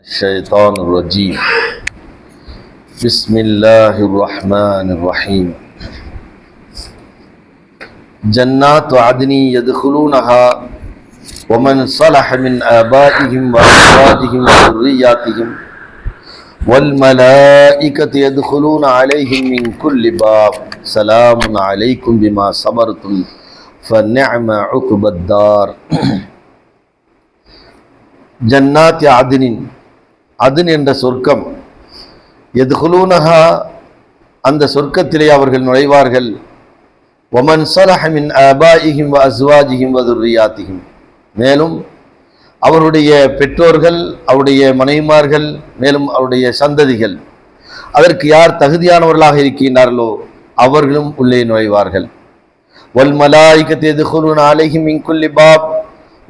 الشيطان الرجيم. بسم الله الرحمن الرحيم. جنات عدن يدخلونها ومن صلح من آبائهم وأزواجهم وذرياتهم والملائكة يدخلون عليهم من كل باب. سلام عليكم بما صبرتم فنعم عقب الدار. جنات عدن அதன் என்ற சொர்க்கம். எதுகுலூனஹா அந்த சொர்க்கத்திலே அவர்கள் நுழைவார்கள். ஒமன் சலஹமின் அபாயிஹிம் வ அஸ்வாஜிஹிம் வதுர்ரியாத்திஹிம் மேலும் அவருடைய பெற்றோர்கள் அவருடைய மனைவிமார்கள் மேலும் அவருடைய சந்ததிகள் அதற்கு யார் தகுதியானவர்களாக இருக்கின்றார்களோ அவர்களும் உள்ளே நுழைவார்கள். வல் மலாய்கத் எதுகுலூன் அலைஹிம் பாப்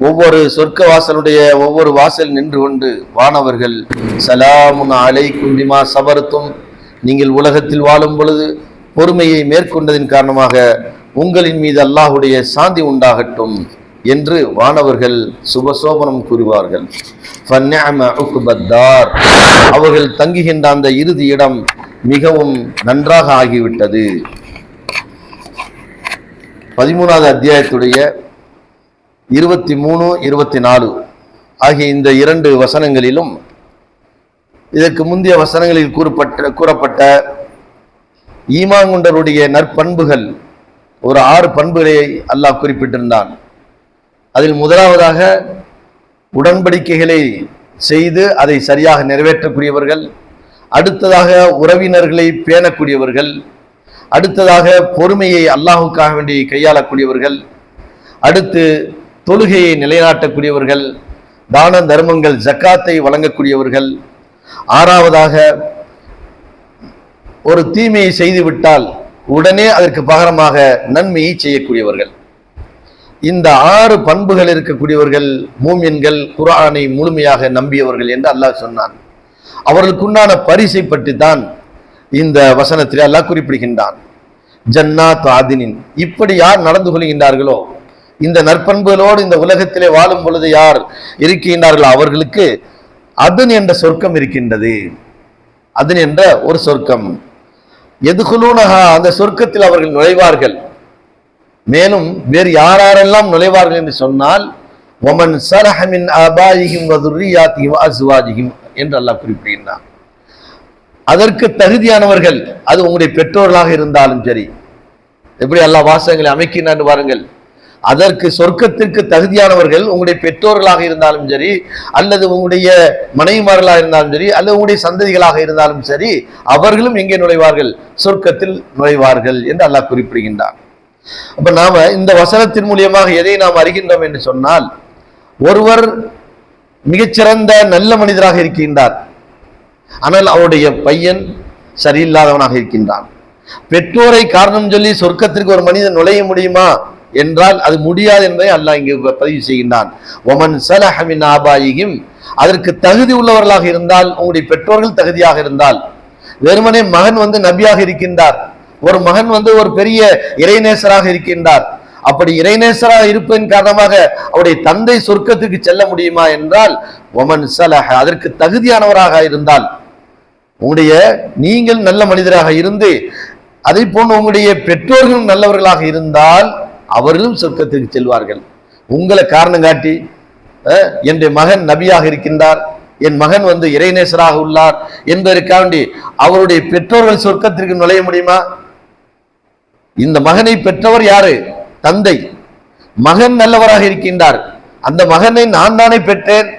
ஒவ்வொரு சொர்க்க வாசலுடைய ஒவ்வொரு வாசல் நின்று கொண்டு வானவர்கள் சலாமுன் அலை குந்திமா சபர்த்தும் நீங்கள் உலகத்தில் வாழும் பொழுது பொறுமையை மேற்கொண்டதின் காரணமாக உங்களின் மீது அல்லாஹுடைய சாந்தி உண்டாகட்டும் என்று வானவர்கள் சுபசோபனம் கூறுவார்கள். அவர்கள் தங்குகின்ற அந்த இறுதி இடம் மிகவும் நன்றாக ஆகிவிட்டது. பதிமூணாவது அத்தியாயத்துடைய இருபத்தி மூணு இருபத்தி நாலு. ஆகிய இந்த இரண்டு வசனங்களிலும் இதற்கு முந்தைய வசனங்களில் கூறப்பட்ட கூறப்பட்ட ஈமாங்குண்டருடைய நற்பண்புகள் ஒரு ஆறு பண்புகளை அல்லாஹ் குறிப்பிட்டிருந்தான். அதில் முதலாவதாக உடன்படிக்கைகளை செய்து அதை சரியாக நிறைவேற்றக்கூடியவர்கள் அடுத்ததாக உறவினர்களை பேணக்கூடியவர்கள் அடுத்ததாக பொறுமையை அல்லாஹுக்காக வேண்டி கையாளக்கூடியவர்கள் அடுத்து தொழுகையை நிலைநாட்டக்கூடியவர்கள் தான தர்மங்கள் ஜக்காத்தை வழங்கக்கூடியவர்கள் ஆறாவதாக ஒரு தீமையை செய்துவிட்டால் உடனே அதற்கு பகரமாக நன்மையை செய்யக்கூடியவர்கள். இந்த ஆறு பண்புகள் இருக்கக்கூடியவர்கள் மூமியன்கள் குரானை முழுமையாக நம்பியவர்கள் என்று அல்லாஹ் சொன்னான். அவர்களுக்குண்டான பரிசை பற்றி தான் இந்த வசனத்தில் அல்லாஹ் குறிப்பிடுகின்றான். ஜன்னா தாதினின் இப்படி யார் நடந்து கொள்கின்றார்களோ இந்த நற்பண்புகளோடு இந்த உலகத்திலே வாழும் பொழுது யார் இருக்கின்றார்களோ அவர்களுக்கு? அதன் என்ற சொர்க்கம் இருக்கின்றது. அதன் என்ற ஒரு சொர்க்கம். எதுகுலூனகா அந்த சொர்க்கத்தில் அவர்கள் நுழைவார்கள். மேலும் வேறு யாரெல்லாம் நுழைவார்கள் என்று சொன்னால் ஒமன் சரஹமின் அபாயிஹிம் வதுர்ரியாத்திஹிம் அசுவாஜிகிம் என்று அல்லாஹ் குறிப்பிடுகின்றான். அதற்கு தகுதியானவர்கள் அது உங்களுடைய பெற்றோர்களாக இருந்தாலும் சரி. எப்படி எல்லா வாசகங்களை அமைக்கின்றான்னு பாருங்கள். அதற்கு சொர்க்கத்திற்கு தகுதியானவர்கள் உங்களுடைய பெற்றோர்களாக இருந்தாலும் சரி அல்லது உங்களுடைய மனைவிமார்களாக இருந்தாலும் சரி அல்லது உங்களுடைய சந்ததிகளாக இருந்தாலும் சரி அவர்களும் எங்கே நுழைவார்கள்? சொர்க்கத்தில் நுழைவார்கள் என்று அல்லாஹ் குறிப்பிடுகின்றான். அப்ப நாம இந்த வசனத்தின் மூலியமாக எதை நாம் அறிகின்றோம் என்று சொன்னால் ஒருவர் மிகச்சிறந்த நல்ல மனிதராக இருக்கின்றார். ஆனால் அவருடைய பையன் சரியில்லாதவனாக இருக்கின்றான். பெற்றோரை காரணம் சொல்லி சொர்க்கத்திற்கு ஒரு மனிதன் நுழைய முடியுமா? என்றால் அது முடியாது என்பதை அல்லாஹ் இங்கு பதிவு செய்கின்றான். ஒமன் சலஹமின் ஆபாயிகிம் அதற்கு தகுதி உள்ளவர்களாக இருந்தால் உங்களுடைய பெற்றோர்கள் தகுதியாக இருந்தால் வெறுமனே மகன் வந்து நபியாக இருக்கின்றார் ஒரு மகன் வந்து ஒரு பெரிய இறைநேசராக இருக்கின்றார் அப்படி இறைநேசராக இருப்பதன் காரணமாக அவருடைய தந்தை சொர்க்கத்துக்கு செல்ல முடியுமா என்றால் ஒமன் சலஹ அதற்கு தகுதியானவராக இருந்தால் உங்களுடைய நீங்கள் நல்ல மனிதராக இருந்து அதை போன்று உங்களுடைய பெற்றோர்களும் நல்லவர்களாக இருந்தால் அவர்களும் சொர்க்கத்துக்கு செல்வார்கள். உங்களை காரணம் காட்டி அஹ், என்னுடைய மகன் நபியாக இருக்கின்றார். என் மகன் வந்து இறைநேசராக உள்ளார் என்பதற்காண்டி அவருடைய பெற்றோர்கள் சொர்க்கத்திற்கு நுழைய முடியுமா? இந்த மகனை பெற்றவர் யாரு? தந்தை. மகன் நல்லவராக இருக்கின்றார். அந்த மகனை நான் தானே பெற்றேன்.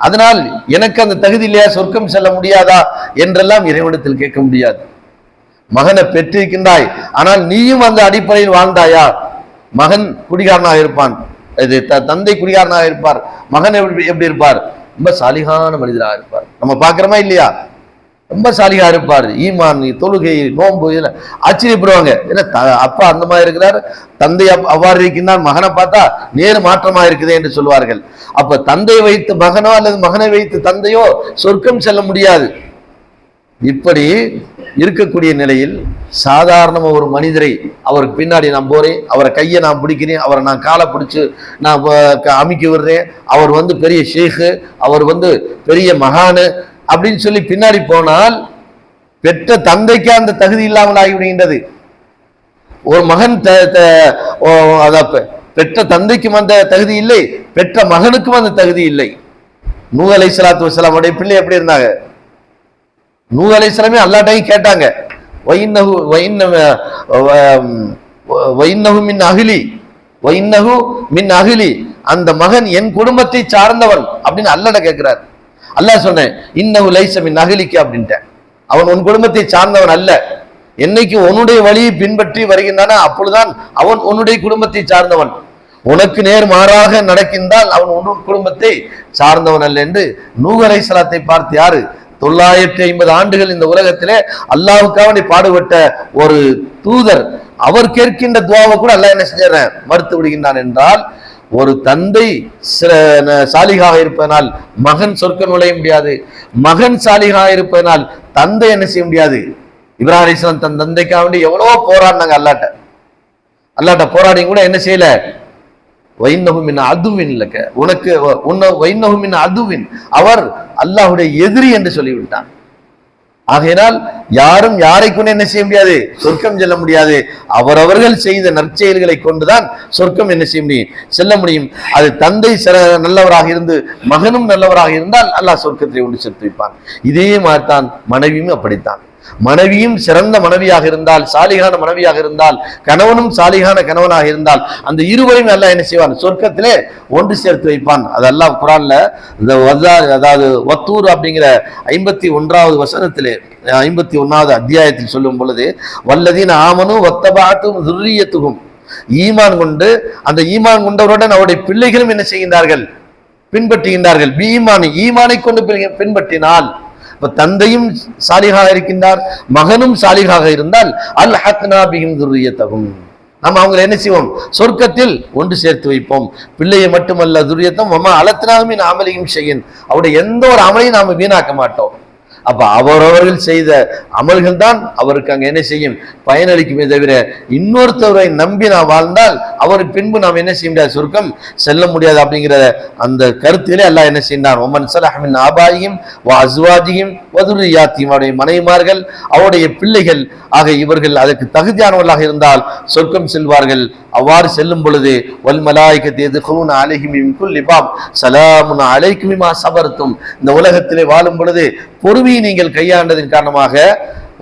அதனால் எனக்கு அந்த தகுதி இல்லையா? சொர்க்கம் செல்ல முடியாதா? என்றெல்லாம் இறைவனத்தில் கேட்க முடியாது. மகனை பெற்றிருக்கின்றாய். ஆனால் நீயும் அந்த அடிப்படையில் வாழ்ந்தாயா? மகன் குடிகாரனாக இருப்பான். இது த- தந்தை குடிகாரனாக இருப்பார். மகன் எப்படி எப்படி இருப்பார்? ரொம்ப சாலிகான மனிதராக இருப்பார். நம்ம பார்க்குறோமா இல்லையா? ரொம்ப சாலிகா இருப்பார். ஈமான் தொழுகை நோன்பு இதுல ஆச்சரியப்படுவாங்க. ஏன்னா த- அப்பா அந்த மாதிரி இருக்கிறார்? தந்தை அப்- அவ்வாறு இருக்கின்றான் மகனை பார்த்தா நேர் மாற்றமா இருக்குதே என்று சொல்வார்கள். அப்ப தந்தை வைத்து மகனோ அல்லது மகனை வைத்து தந்தையோ சொர்க்கம் செல்ல முடியாது. இப்படி இருக்கக்கூடிய நிலையில் சாதாரணமாக ஒரு மனிதரை அவருக்கு பின்னாடி நான் போகிறேன் அவரை கையை நான் பிடிக்கிறேன் அவரை நான் காலை பிடிச்சி நான் அமைக்க க- விடுறேன் அவர் வந்து பெரிய ஷேக்கு அவர் வந்து பெரிய மகானு அப்படின்னு சொல்லி பின்னாடி போனால் பெற்ற தந்தைக்கு அந்த தகுதி இல்லாமல் ஆகிவிடுகின்றது. ஒரு மகன் த- த- ஓ, பெற்ற தந்தைக்கும் அந்த தகுதி இல்லை பெற்ற மகனுக்கும் அந்த தகுதி இல்லை. நூ அலை சலாத்து வசலாமுடைய பிள்ளை எப்படி இருந்தாங்க? நூ அலைஹிஸ்ஸலாமே அல்லாட்டையும் கேட்டாங்க. வைன்னஹு வைன்ன மின் அகிலி வைன்னஹு மின் அகிலி. அந்த மகன் என் குடும்பத்தை சார்ந்தவன் அப்படின்னு அல்லாட கேட்கிறார் அல்லாஹ் சொன்னேன் இன்னஹு லைச மின் அகிலிக்கு அப்படின்ட்டேன் அவன் உன் குடும்பத்தை சார்ந்தவன் அல்ல. என்னைக்கு உன்னுடைய வழியை பின்பற்றி வருகின்றானா அப்பொழுதுதான் அவன் உன்னுடைய குடும்பத்தை சார்ந்தவன். உனக்கு நேர் மாறாக நடக்கின்றால் அவன் உன் குடும்பத்தை சார்ந்தவன் அல்ல என்று நூகரை சலாத்தை பார்த்து யாரு? தொள்ளாயிரத்தி ஐம்பது ஆண்டுகள் இந்த உலகத்திலே அல்லாவுக்காக நீ பாடுபட்ட ஒரு தூதர் அவர் கேட்கின்ற துவாவை கூட அல்லாஹ் என்ன செஞ்சிடறேன் மறுத்து விடுகின்றான் என்றால் ஒரு தந்தை சாலிகாக இருப்பதனால் மகன் சொர்க்க நுழைய முடியாது. மகன் சாலிகாக இருப்பதனால் தந்தை என்ன செய்ய முடியாது? இப்ராஹிம் தன் தந்தைக்காக வேண்டி எவ்வளவோ போராடினாங்க அல்லாட்ட. அல்லாட்ட போராடி கூட என்ன செய்யல? வைநகுமின் அதுவின் இல்லக்க உனக்கு உன்ன வைநகுமின் அதுவின். அவர் அல்லாஹுடைய எதிரி என்று சொல்லிவிட்டான். ஆகையினால் யாரும் யாரை கொண்டு என்ன செய்ய முடியாது? சொர்க்கம் செல்ல முடியாது. அவரவர்கள் செய்த நற்செயல்களை கொண்டுதான் சொர்க்கம் என்ன செய்ய முடியும்? செல்ல முடியும். அது தந்தை சிற நல்லவராக இருந்து மகனும் நல்லவராக இருந்தால் அல்லாஹ் சொர்க்கத்தை கொண்டு சேர்த்து வைப்பான். இதே மாதிரிதான் மனைவியும் அப்படித்தான். மனைவியும் சிறந்த மனைவியாக இருந்தால் சாலிகான மனைவியாக இருந்தால் கணவனும் சாலிகான கணவனாக இருந்தால் அந்த இருவரையும் எல்லாம் என்ன செய்வான்? சொர்க்கத்திலே ஒன்று சேர்த்து வைப்பான். அதெல்லாம் குரான்ல இந்த அதாவது வத்தூர் அப்படிங்கிற ஐம்பத்தி ஒன்றாவது வசனத்திலே ஐம்பத்தி ஒன்றாவது அத்தியாயத்தில் சொல்லும் பொழுது வல்லதீன் ஆமனும் வத்தபாத்தும் துர்ரியத்துகும். ஈமான் கொண்டு அந்த ஈமான் கொண்டவருடன் அவருடைய பிள்ளைகளும் என்ன செய்கின்றார்கள்? பின்பற்றுகின்றார்கள். பீமானி ஈமானை கொண்டு பின்பற்றினால் இப்ப தந்தையும் சாலிகாக இருக்கின்றார் மகனும் சாலிகாக இருந்தால் அல் ஹக்னா பிஹிம் நம்ம அவங்களை என்ன செய்வோம்? சொர்க்கத்தில் ஒன்று சேர்த்து வைப்போம். பிள்ளையை மட்டுமல்ல துரியத்தம் அம்மா அலத்தினாமின் அமலையும் செய்யும் அவருடைய எந்த ஒரு அமலையும் நாம வீணாக்க மாட்டோம். அப்போ அவரவர்கள் செய்த அமல்கள் தான் அவருக்கு அங்கே என்ன செய்யும்? பயனளிக்குமே தவிர இன்னொருத்தவரை நம்பி நாம் வாழ்ந்தால் அவருக்கு பின்பு நாம் என்ன செய்ய முடியாது? சொர்க்கம் செல்ல முடியாது அப்படிங்கிற அந்த கருத்திலே எல்லாம் என்ன செய்தான் ஒமன் சலஹமின் ஆபாயும் வா அஸ்வாஜியும் வதுரியாத்தியும் அவருடைய மனைவிமார்கள் அவருடைய பிள்ளைகள் ஆக இவர்கள் அதற்கு தகுதியானவர்களாக இருந்தால் சொர்க்கம் செல்வார்கள். அவ்வாறு செல்லும் பொழுது வல் மலாய்கத்தை எதுக்கும் குல் குல்லிபாம் சலாமுன் அலைக்குமிமா சபர்த்தும் இந்த உலகத்திலே வாழும் பொழுது கல்வியை நீங்கள் கையாண்டதின் காரணமாக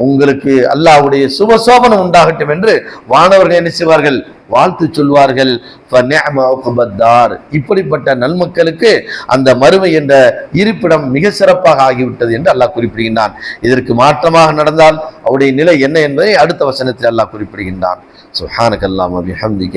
உங்களுக்கு அல்லாவுடைய சுபசோபனம் உண்டாகட்டும் என்று வானவர்கள் என்ன செய்வார்கள்? வாழ்த்து சொல்வார்கள். இப்படிப்பட்ட நன்மக்களுக்கு அந்த மறுமை என்ற இருப்பிடம் மிக சிறப்பாக ஆகிவிட்டது என்று அல்லாஹ் குறிப்பிடுகின்றான். இதற்கு மாற்றமாக நடந்தால் அவருடைய நிலை என்ன என்பதை அடுத்த வசனத்தில் அல்லாஹ் குறிப்பிடுகின்றான். சுஹானகல்லாம் அபிஹம்திக